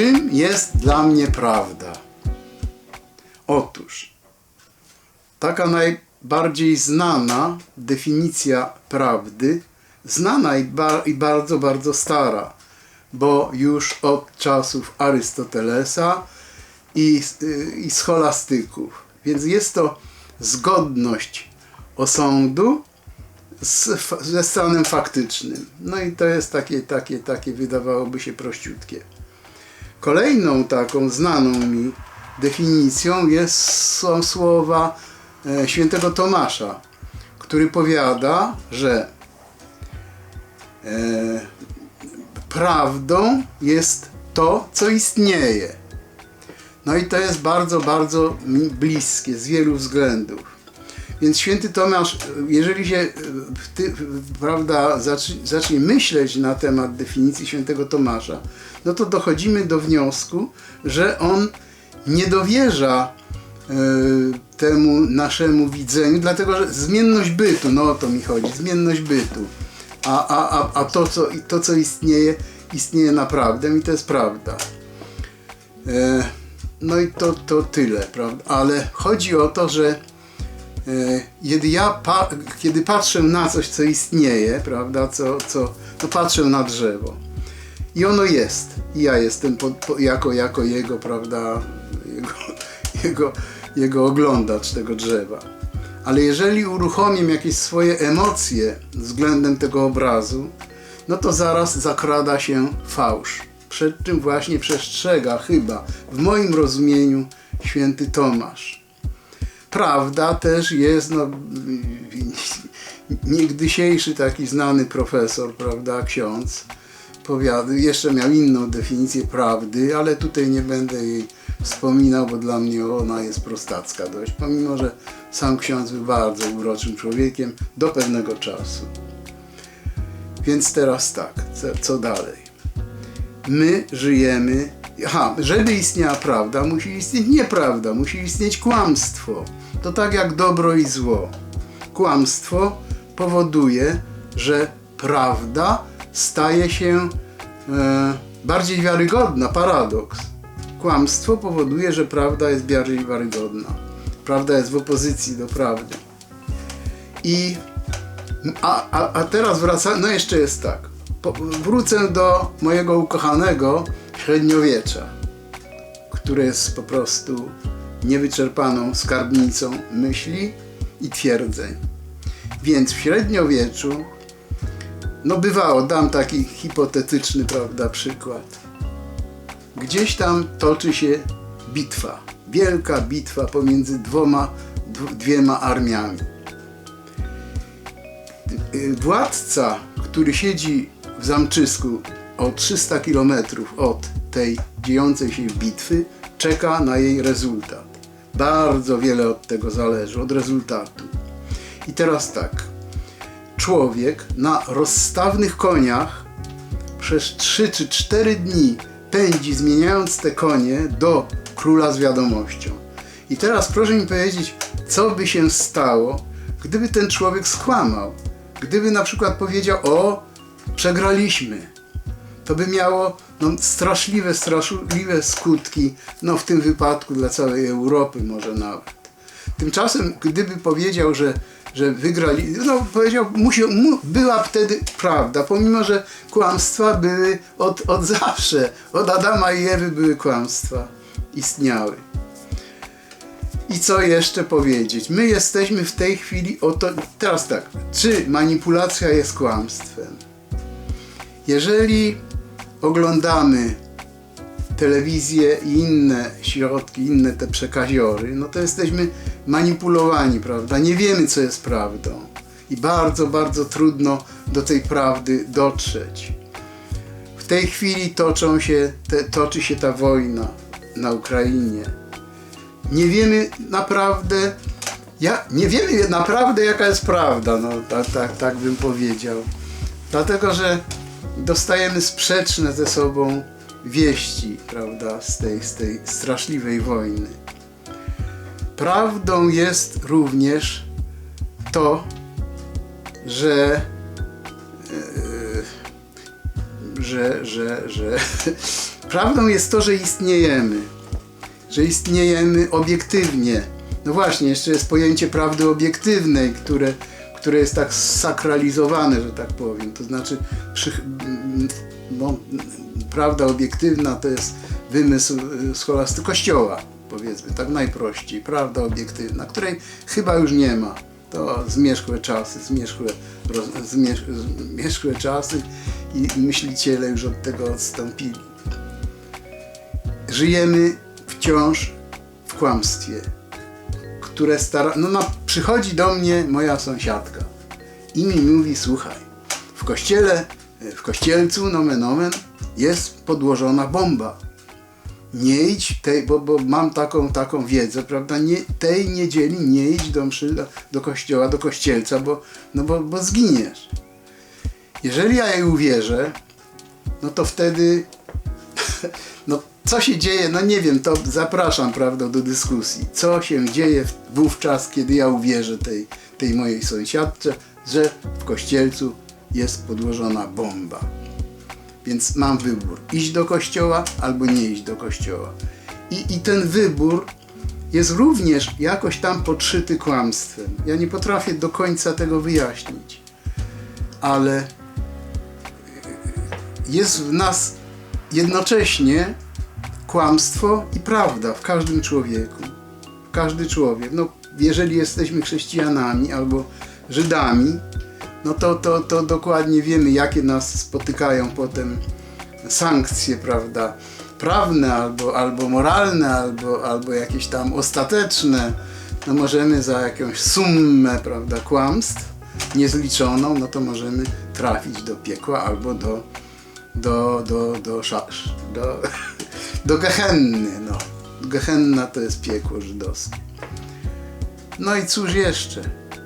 czym jest dla mnie prawda? Otóż, taka najbardziej znana definicja prawdy, znana i, i bardzo, bardzo stara, bo już od czasów Arystotelesa i, y, i scholastyków. Więc jest to zgodność osądu z, ze stanem faktycznym. No i to jest takie, takie, takie wydawałoby się prościutkie. Kolejną taką znaną mi definicją jest, są słowa e, świętego Tomasza, który powiada, że e, prawdą jest to, co istnieje. No i to jest bardzo, bardzo bliskie z wielu względów. Więc święty Tomasz, jeżeli się e, ty, prawda, zacznie, myśleć na temat definicji świętego Tomasza, no to dochodzimy do wniosku, że on nie dowierza e, temu naszemu widzeniu, dlatego że zmienność bytu, no o to mi chodzi, zmienność bytu. A, a, a, a to, co, to, co istnieje, istnieje naprawdę i to jest prawda. E, no i to, to tyle, prawda? Ale chodzi o to, że kiedy ja kiedy patrzę na coś, co istnieje, prawda, co, co, to patrzę na drzewo. I ono jest. I ja jestem po, po, jako, jako jego, prawda, jego, jego, jego oglądacz tego drzewa. Ale jeżeli uruchomię jakieś swoje emocje względem tego obrazu, no to zaraz zakrada się fałsz. Przed czym właśnie przestrzega chyba w moim rozumieniu święty Tomasz. Prawda też jest, no, niegdysiejszy taki znany profesor, prawda, ksiądz, powiada, jeszcze miał inną definicję prawdy, ale tutaj nie będę jej wspominał, bo dla mnie ona jest prostacka dość, pomimo, że sam ksiądz był bardzo uroczym człowiekiem do pewnego czasu. Więc teraz tak, co dalej? My żyjemy. Aha, żeby istniała prawda, musi istnieć nieprawda, musi istnieć kłamstwo. To tak jak dobro i zło. Kłamstwo powoduje, że prawda staje się e, bardziej wiarygodna. Paradoks. Kłamstwo powoduje, że prawda jest bardziej wiarygodna. Prawda jest w opozycji do prawdy. I a, a, a teraz wracam, no jeszcze jest tak. Po, wrócę do mojego ukochanego średniowiecza, które jest po prostu niewyczerpaną skarbnicą myśli i twierdzeń. Więc w średniowieczu, no bywało, dam taki hipotetyczny, prawda, przykład. Gdzieś tam toczy się bitwa, wielka bitwa pomiędzy dwoma, dw- dwiema armiami władca, który siedzi w zamczysku o 300 km od tej dziejącej się bitwy, czeka na jej rezultat. Bardzo wiele od tego zależy, od rezultatu. I teraz tak. Człowiek na rozstawnych koniach przez 3 czy 4 dni pędzi, zmieniając te konie do króla z wiadomością. I teraz proszę mi powiedzieć, co by się stało, gdyby ten człowiek skłamał. Gdyby na przykład powiedział, o, przegraliśmy, to by miało no, straszliwe, straszliwe skutki, no w tym wypadku dla całej Europy może nawet. Tymczasem, gdyby powiedział, że, że wygrali, no powiedział, musi, mu, była wtedy prawda, pomimo, że kłamstwa były od, od zawsze, od Adama i Ewy były kłamstwa, istniały. I co jeszcze powiedzieć? My jesteśmy w tej chwili oto. Teraz tak, czy manipulacja jest kłamstwem? Jeżeli oglądamy telewizję i inne środki, inne te przekaziory, no to jesteśmy manipulowani, prawda? Nie wiemy, co jest prawdą. I bardzo, bardzo trudno do tej prawdy dotrzeć. W tej chwili toczą się, te, toczy się ta wojna na Ukrainie nie wiemy naprawdę, ja, nie wiemy naprawdę jaka jest prawda, no tak, tak, tak bym powiedział. Dlatego, że dostajemy sprzeczne ze sobą wieści, prawda, z tej, z tej straszliwej wojny. Prawdą jest również to, że że, że, że prawdą jest to, że istniejemy. Że istniejemy obiektywnie. No właśnie, jeszcze jest pojęcie prawdy obiektywnej, które, które jest tak sakralizowane, że tak powiem. To znaczy, przy, no, prawda obiektywna to jest wymysł y, scholasty kościoła, powiedzmy, tak najprościej. Prawda obiektywna, której chyba już nie ma. To zmierzchłe czasy, zmierzchłe, roz, zmierzch, zmierzchłe czasy i myśliciele już od tego odstąpili. Żyjemy wciąż w kłamstwie, które stara... No, no przychodzi do mnie moja sąsiadka i mi mówi, słuchaj, w kościele, w kościelcu, nomen omen, jest podłożona bomba. Nie idź, tej, bo, bo mam taką, taką wiedzę, prawda, nie, tej niedzieli nie idź do mszy, do, do kościoła, do kościelca, bo, no bo, bo zginiesz. Jeżeli ja jej uwierzę, no to wtedy, no co się dzieje, no nie wiem, to zapraszam, prawda, do dyskusji. Co się dzieje wówczas, kiedy ja uwierzę tej, tej mojej sąsiadce, że w kościelcu jest podłożona bomba. Więc mam wybór, iść do kościoła albo nie iść do kościoła. I, I ten wybór jest również jakoś tam podszyty kłamstwem. Ja nie potrafię do końca tego wyjaśnić. Ale jest w nas jednocześnie kłamstwo i prawda w każdym człowieku. Każdy człowiek. No, jeżeli jesteśmy chrześcijanami albo Żydami, no to, to, to dokładnie wiemy, jakie nas spotykają potem sankcje, prawda? Prawne albo, albo moralne, albo, albo jakieś tam ostateczne. No możemy za jakąś sumę, prawda, kłamstw niezliczoną, no to możemy trafić do piekła albo do, do, do, do, szasz, do, do Gehenny. No. Gehenna to jest piekło żydowskie. No i cóż jeszcze?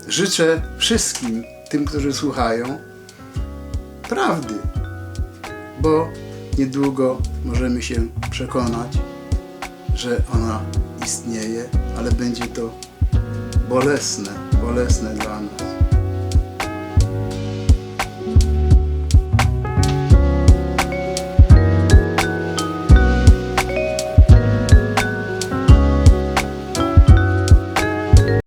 Życzę wszystkim tym, którzy słuchają, prawdy, bo niedługo możemy się przekonać, że ona istnieje, ale będzie to bolesne, bolesne dla nas.